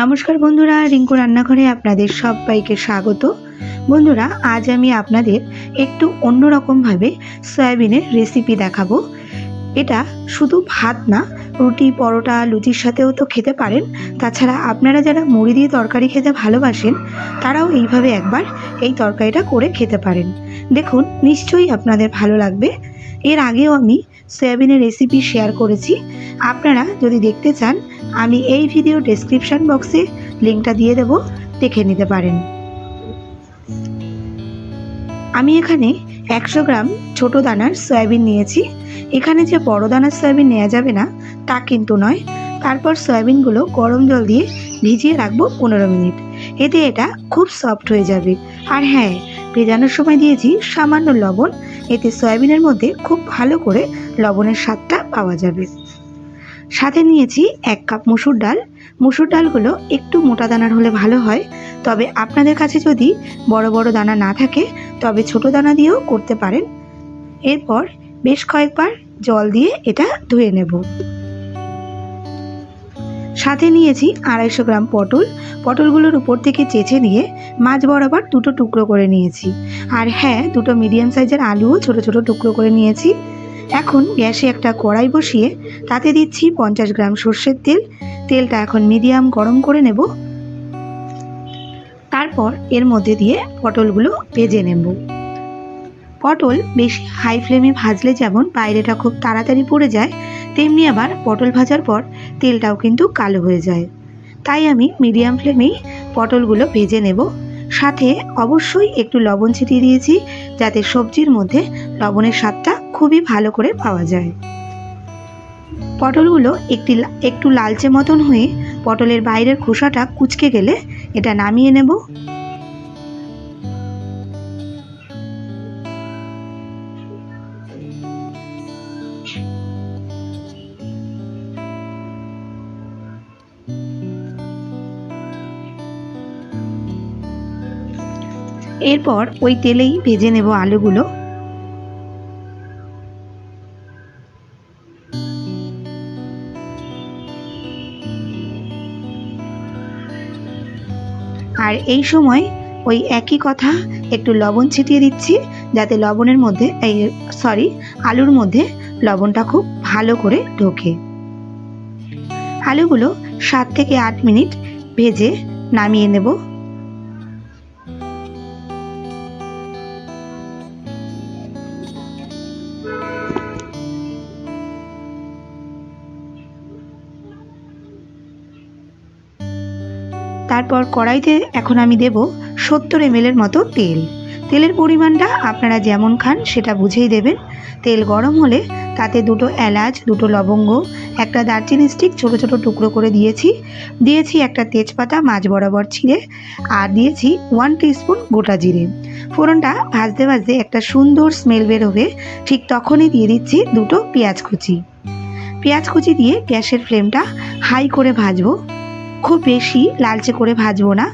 নমস্কার বন্ধুরা, রিঙ্কু রান্নাঘরে আপনাদের সবাইকে স্বাগত। বন্ধুরা, আজ আমি আপনাদের একটু অন্যরকমভাবে সয়াবিনের রেসিপি দেখাবো। এটা শুধু ভাত না, রুটি, পরোটা, লুচির সাথেও তো খেতে পারেন। তাছাড়া আপনারা যারা মুড়ি দিয়ে তরকারি খেতে ভালোবাসেন, তারাও এইভাবে একবার এই তরকারিটা করে খেতে পারেন। দেখুন, নিশ্চয়ই আপনাদের ভালো লাগবে। এর আগেও আমি সয়াবিনের রেসিপি শেয়ার করেছি। আপনারা যদি দেখতে চান, আমি এই ভিডিও ডেসক্রিপশন বক্সে লিঙ্কটা দিয়ে দেব, দেখে নিতে পারেন। আমি এখানে একশো গ্রাম ছোট দানার সয়াবিন নিয়েছি। এখানে যে বড় দানার সয়াবিন নেওয়া যাবে না, তা কিন্তু নয়। তারপর সয়াবিনগুলো গরম জল দিয়ে ভিজিয়ে রাখব পনেরো মিনিট। এতে এটা খুব সফট হয়ে যাবে। আর হ্যাঁ ভেজানোর সময় দিয়েছি সামান্য লবণ। এতে সয়াবিনের মধ্যে খুব ভালো করে লবণের স্বাদটা পাওয়া যাবে। সাথে নিয়েছি এক কাপ মুসুর ডাল। মুসুর ডালগুলো একটু মোটা দানার হলে ভালো হয়। তবে আপনাদের কাছে যদি বড় বড় দানা না থাকে, তবে ছোট দানা দিয়েও করতে পারেন। এরপর বেশ কয়েকবার জল দিয়ে এটা ধুয়ে নেব। সাথে নিয়েছি আড়াইশো গ্রাম পটল। পটলগুলোর উপর থেকে চেঁচে নিয়ে মাছ বরাবর দুটো টুকরো করে নিয়েছি। আর হ্যাঁ দুটো মিডিয়াম সাইজের আলুও ছোট ছোট টুকরো করে নিয়েছি। এখন গ্যাসে একটা কড়াই বসিয়ে তাতে দিচ্ছি পঞ্চাশ গ্রাম সর্ষের তেল। তেলটা এখন মিডিয়াম গরম করে নেব। তারপর এর মধ্যে দিয়ে পটলগুলো ভেজে নেব। পটল বেশি হাই ফ্লেমে ভাজলে যেমন বাইরেটা খুব তাড়াতাড়ি পড়ে যায় তেমনি আবার পটল ভাজার পর তেলটাও কিন্তু কালো হয়ে যায়। তাই আমি মিডিয়াম ফ্লেমেই পটলগুলো ভেজে নেব। সাথে অবশ্যই একটু লবণ ছিটিয়ে দিয়েছি, যাতে সবজির মধ্যে লবণের স্বাদটা খুবই ভালো করে পাওয়া যায়। পটলগুলো একটি একটু লালচে মতন হয়ে পটলের বাইরের খোসাটা কুচকে গেলে এটা নামিয়ে নেব। এরপর ওই তেলেই ভেজে নেব আলুগুলো। আর এই সময় ওই একই কথা একটু লবণ ছিটিয়ে দিচ্ছি, যাতে লবণের মধ্যে, এই সরি আলুর মধ্যে লবণটা খুব ভালো করে ঢোকে। আলুগুলো সাত থেকে আট মিনিট ভেজে নামিয়ে নেব। তারপর কড়াইতে এখন আমি দেব সত্তর এমএলের মতো তেল। তেলের পরিমাণটা আপনারা যেমন খান সেটা বুঝেই দেবেন। তেল গরম হলে তাতে দুটো এলাচ, দুটো লবঙ্গ, একটা দারচিনি স্টিক ছোটো ছোটো টুকরো করে দিয়েছি। দিয়েছি একটা তেজপাতা, মাছ বরাবর ছিঁড়ে। আর দিয়েছি ওয়ান টিস্পুন গোটা জিরে। ফোড়নটা ভাজতে ভাজতে একটা সুন্দর স্মেল বেরোবে ঠিক তখনই দিয়ে দিচ্ছি দুটো পেঁয়াজ কুচি। পেঁয়াজ কুচি দিয়ে গ্যাসের ফ্লেমটা হাই করে ভাজবো। খুব বেশি লালচে করে ভাজবো না।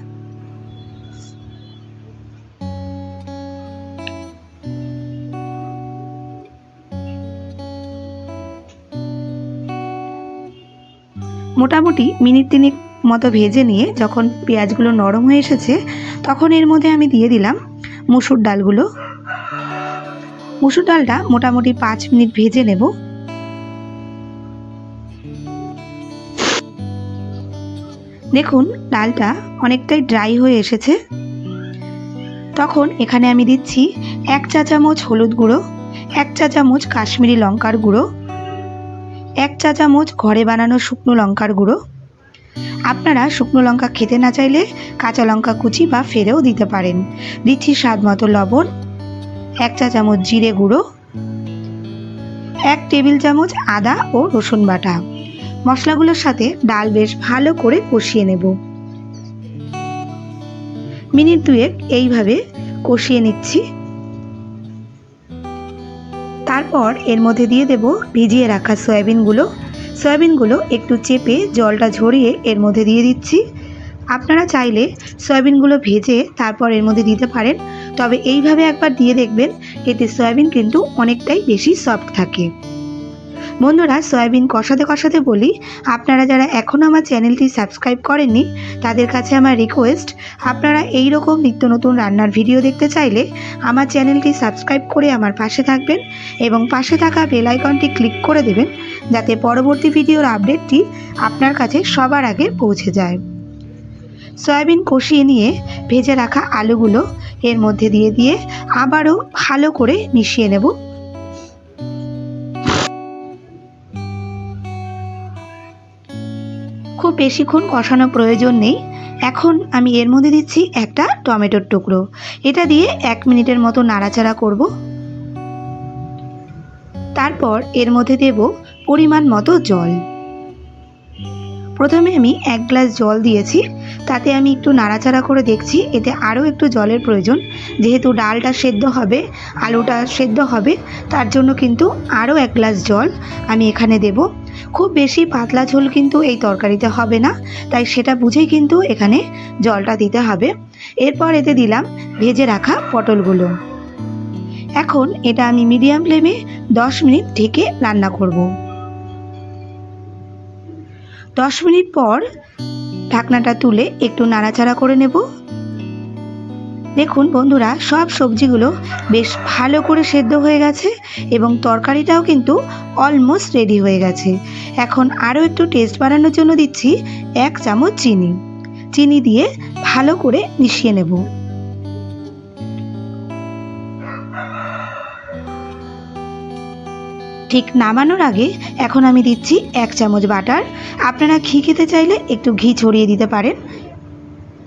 মোটামুটি মিনিট তিনেক মতো ভেজে নিয়ে যখন পেঁয়াজগুলো নরম হয়ে এসেছে, তখন এর মধ্যে আমি দিয়ে দিলাম মুসুর ডালগুলো। মুসুর ডালটা মোটামুটি পাঁচ মিনিট ভেজে নেব। দেখুন, ডালটা অনেকটাই ড্রাই হয়ে এসেছে। তখন এখানে আমি দিচ্ছি এক চা চামচ হলুদ গুঁড়ো, এক চা চামচ কাশ্মীরি লঙ্কার গুঁড়ো, এক চা চামচ ঘরে বানানো শুকনো লঙ্কার গুঁড়ো। আপনারা শুকনো লঙ্কা খেতে না চাইলে কাঁচা লঙ্কা কুচি বা ফেরেও দিতে পারেন। দিচ্ছি স্বাদ মতো লবণ, এক চা চামচ জিরে গুঁড়ো, এক টেবিল চামচ আদা ও রসুন বাটা। মশলাগুলোর সাথে ডাল বেশ ভালো করে কষিয়ে নেব। মিনিট দুয়েক এইভাবে কষিয়ে নিচ্ছি। তারপর এর মধ্যে দিয়ে দেব ভিজিয়ে রাখা সয়াবিনগুলো। সয়াবিনগুলো একটু চেপে জলটা ঝরিয়ে এর মধ্যে দিয়ে দিচ্ছি। আপনারা চাইলে সয়াবিনগুলো ভেজে তারপর এর মধ্যে দিতে পারেন। তবে এইভাবে একবার দিয়ে দেখবেন, এতে সয়াবিন কিন্তু অনেকটাই বেশি সফট থাকে। বন্ধুরা, সয়াবিন কষাতে কষাতে বলি, আপনারা যারা এখনও আমার চ্যানেলটি সাবস্ক্রাইব করেননি, তাদের কাছে আমার রিকোয়েস্ট আপনারা এই রকম নিত্য নতুন রান্নার ভিডিও দেখতে চাইলে আমার চ্যানেলটি সাবস্ক্রাইব করে আমার পাশে থাকবেন এবং পাশে থাকা বেল আইকনটি ক্লিক করে দেবেন, যাতে পরবর্তী ভিডিওর আপডেটটি আপনার কাছে সবার আগে পৌঁছে যায়। সয়াবিন কষিয়ে নিয়ে ভেজে রাখা আলুগুলো এর মধ্যে দিয়ে দিয়ে আবারও ভালো করে মিশিয়ে নেব। বেশিক্ষণ কষানো প্রয়োজন নেই। এখন আমি এর মধ্যে দিচ্ছি একটা টমেটোর টুকরো। এটা দিয়ে এক মিনিটের মতো নাড়াচাড়া করব। তারপর এর মধ্যে দেব পরিমাণ মতো জল। প্রথমে আমি এক গ্লাস জল দিয়েছি। তাতে আমি একটু নাড়াচাড়া করে দেখছি, এতে আরও একটু জলের প্রয়োজন। যেহেতু ডালটা সেদ্ধ হবে, আলুটা সেদ্ধ হবে, তার জন্য কিন্তু আরও এক গ্লাস জল আমি এখানে দেব। খুব বেশি পাতলা ঝোল কিন্তু এই তরকারিতে হবে না। তাই সেটা বুঝেই কিন্তু এখানে জলটা দিতে হবে। এরপর এতে দিলাম ভেজে রাখা পটলগুলো। এখন এটা আমি মিডিয়াম ফ্লেমে দশ মিনিট ঢেকে রান্না করব। দশ মিনিট পর ঢাকনাটা তুলে একটু নাড়াচাড়া করে নেব। দেখুন বন্ধুরা, সব সবজিগুলো বেশ ভালো করে সেদ্ধ হয়ে গেছে এবং তরকারিটাও কিন্তু অলমোস্ট রেডি হয়ে গেছে। এখন আরও একটু টেস্ট বাড়ানোর জন্য দিচ্ছি এক চামচ চিনি। চিনি দিয়ে ভালো করে মিশিয়ে নেব। ঠিক নামানোর আগে এখন আমি দিচ্ছি এক চামচ বাটার। আপনারা ঘি খেতে চাইলে একটু ঘি ছড়িয়ে দিতে পারেন।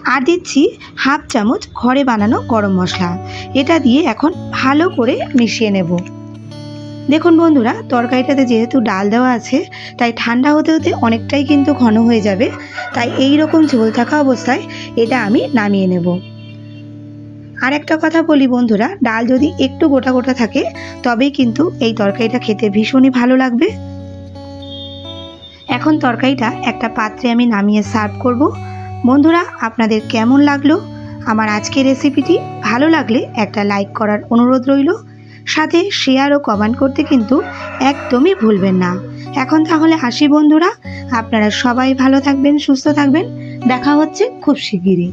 আর দিচ্ছি হাফ চামচ ঘরে বানানো গরম মশলা। এটা দিয়ে এখন ভালো করে মিশিয়ে নেব। দেখুন বন্ধুরা, তরকারিটাতে যেহেতু ডাল দেওয়া আছে, তাই ঠান্ডা হতে হতে অনেকটাই কিন্তু ঘন হয়ে যাবে। তাই এই রকম ঝোল থাকা অবস্থায় এটা আমি নামিয়ে নেব। আর একটা কথা বলি বন্ধুরা, ডাল যদি একটু গোটা গোটা থাকে, তবেই কিন্তু এই তরকারিটা খেতে ভীষণই ভালো লাগবে। এখন তরকারিটা একটা পাত্রে আমি নামিয়ে সার্ভ করব। বন্ধুরা, আপনাদের কেমন লাগল? আমার আজকের রেসিপিটি ভালো লাগলে একটা লাইক করার অনুরোধ রইল। সাথে শেয়ার ও কমেন্ট করতে কিন্তু একদমই ভুলবেন না। এখন তাহলে আসি বন্ধুরা, আপনারা সবাই ভালো থাকবেন, সুস্থ থাকবেন। দেখা হচ্ছে খুব শিগগিরই।